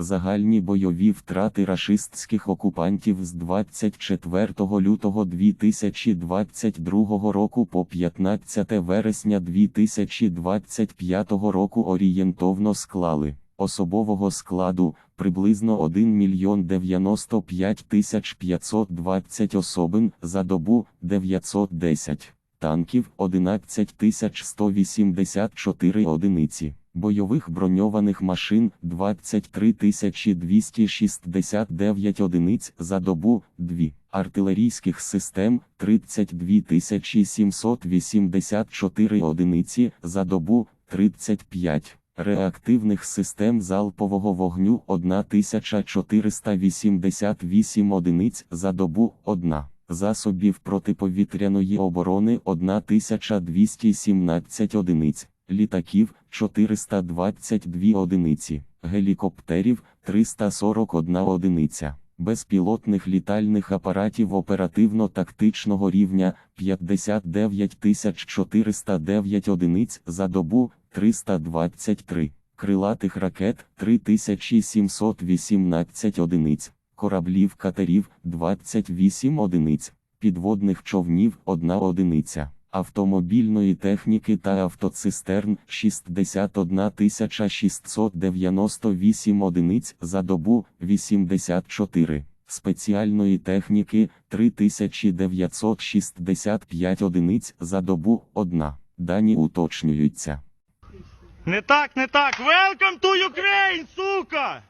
Загальні бойові втрати рашистських окупантів з 24 лютого 2022 року по 15 вересня 2025 року орієнтовно склали особового складу приблизно 1 мільйон 95 тисяч 520 особин за добу 910 танків 11 тисяч 184 одиниці, бойових броньованих машин 23 тисячі 269 одиниць за добу 2, артилерійських систем 32 784 одиниці за добу 35. Реактивних систем залпового вогню 1488 одиниць за добу 1 засобів протиповітряної оборони 1217 одиниць, літаків 422 одиниці, гелікоптерів 341 одиниця, безпілотних літальних апаратів оперативно-тактичного рівня 59 409 одиниць за добу 323, крилатих ракет 3718 одиниць кораблів катерів 28 одиниць, підводних човнів 1 одиниця, автомобільної техніки та автоцистерн 61 698 одиниць за добу 84, спеціальної техніки 3965 одиниць за добу 1. Дані уточнюються. Не так, не так. Welcome to Ukraine, сука!